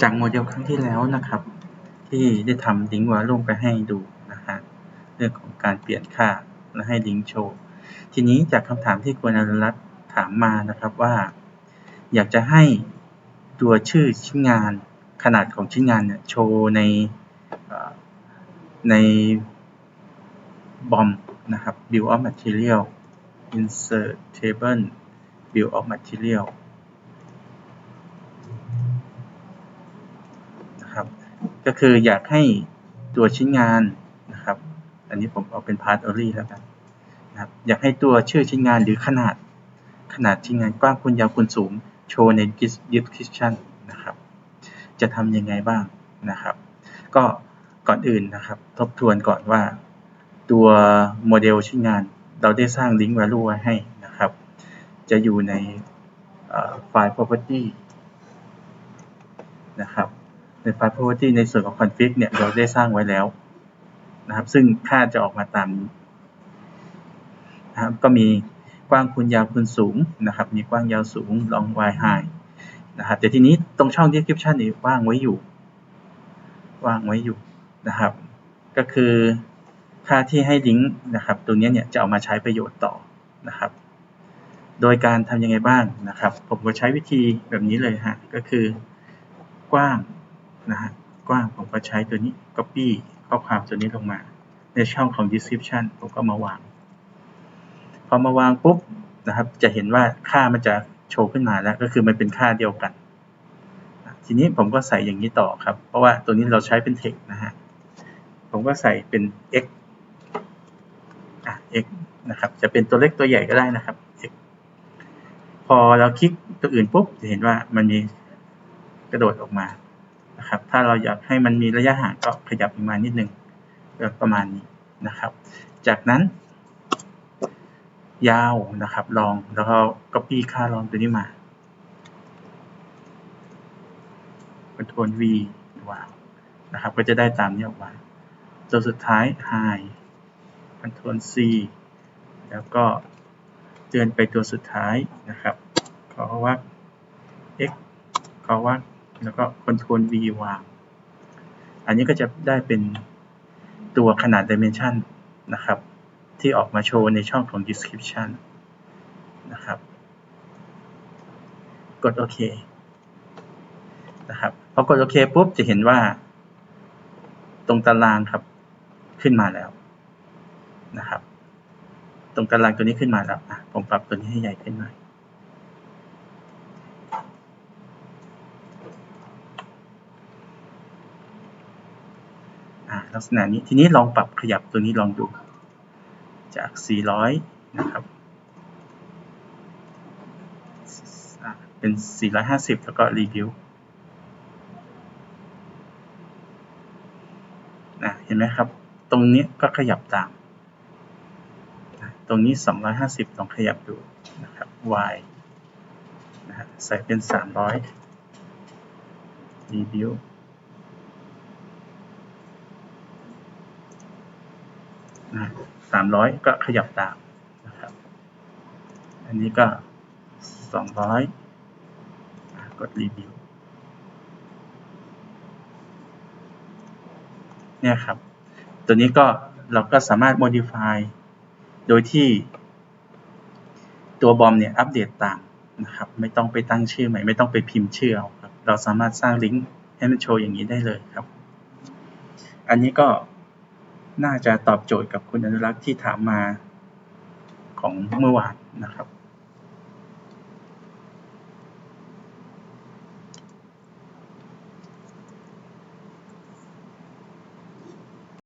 จากโมเดลครั้งที่แล้วนะครับ ที่ได้ทำลิงก์วาลุ่มไปให้ดูนะฮะเรื่องของการเปลี่ยนค่าและให้ลิงก์โชว์ ทีนี้จากคำถามที่คุณอนุรัตน์ถามมานะครับว่า อยากจะให้ตัวชื่อชิ้นงานขนาดของชิ้นงานเนี่ยโชว์ในในบอมนะครับ bill of material insert table bill of material นะครับ ก็คืออยากให้ตัวชิ้นงานนะครับ อันนี้ผมเอาเป็น part only แล้วกันนะครับอยากให้ตัวชื่อชิ้นงานหรือขนาดขนาดชิ้นงานกว้างคูณยาวคูณสูงโชว์ใน description นะครับ จะทำยังไงบ้างนะครับ ก็ก่อนอื่นนะครับ ทบทวนก่อนว่า ตัวโมเดลชิ้นงานเราได้สร้าง link value ไว้ให้นะครับ จะอยู่ในไฟล์ property นะครับ ในไฟล์ property ในส่วนของ config เนี่ยเราได้สร้างไว้แล้วนะครับ ซึ่งค่าจะออกมาตามนี้นะครับ ก็มีกว้างคูณยาวคูณสูงนะครับ มีกว้างยาวสูง long wide high นะครับ แต่ทีนี้ตรงช่อง description นี่ว่างไว้อยู่ ว่างไว้อยู่นะครับ ก็คือค่าที่ให้ลิงก์นะครับ ตัวนี้เนี่ยจะเอามาใช้ประโยชน์ต่อนะครับ โดยการทำยังไงบ้างนะครับ ผมก็ใช้วิธีแบบนี้เลยฮะ ก็คือกว้าง นะฮะกว้างผมก็ใช้ตัวนี้ copy ข้อความตัวนี้ลงมา ในช่องของ description ผมก็มาวาง พอมาวางปุ๊บนะครับ จะเห็นว่าค่ามันจะโชว์ขึ้นมาแล้ว ก็คือมันเป็นค่าเดียวกัน ทีนี้ผมก็ใส่อย่างนี้ต่อครับ เพราะว่าตัวนี้เราใช้เป็น text นะฮะ ผมก็ใส่เป็น x อะ x นะครับ จะเป็นตัวเล็กตัวใหญ่ก็ได้นะครับ x พอเราคลิกตัวอื่นปุ๊บจะเห็นว่ามันมีกระโดดออกมา ถ้าเราอยากให้มันมีระยะห่างก็ขยับออกมานิดนึงประมาณนี้นะครับ จากนั้น ยาวนะครับ ลองแล้วก็ copy ค่าลองตัวนี้มา Ctrl V วางนะครับ ก็จะได้ตามนี้ออกมาตัวสุดท้าย High Ctrl C แล้วก็เตือนไปตัวสุดท้ายนะครับ ขอว่า X ขอว่า แล้วก็ Ctrl V วาง อันนี้ก็จะได้เป็นตัวขนาด Dimension นะครับ ที่ออกมาโชว์ในช่องของ description นะครับ กดโอเคนะครับพอกดโอเคปุ๊บจะเห็นว่า ตรงตารางครับขึ้นมาแล้วนะครับ ตรงตารางตัวนี้ขึ้นมาแล้วอะผมปรับตัวนี้ให้ใหญ่ขึ้นหน่อย ลักษณะนี้ทีนี้ลองปรับขยับตัวนี้ลองดู จาก 400 นะครับ เป็น 450 แล้วก็รีวิวนะเห็นไหมครับ ตรงนี้ก็ขยับตาม ตรงนี้ 250 ลองขยับดูนะครับ y นะฮะใส่เป็น 300 รีวิวนะ สามร้อยก็ขยับตามนะครับ อันนี้ก็สองร้อยกดรีวิวเนี่ยครับ ตัวนี้ก็เราก็สามารถ modify โดยที่ตัวบอมเนี่ยอัปเดตตามนะครับ ไม่ต้องไปตั้งชื่อใหม่ ไม่ต้องไปพิมพ์ชื่อเอาครับ เราสามารถสร้างลิงก์ให้มันโชว์อย่างนี้ได้เลยครับ อันนี้ก็ น่าจะตอบโจทย์กับคุณอนุรักษ์ที่ถามมาของเมื่อวานนะครับ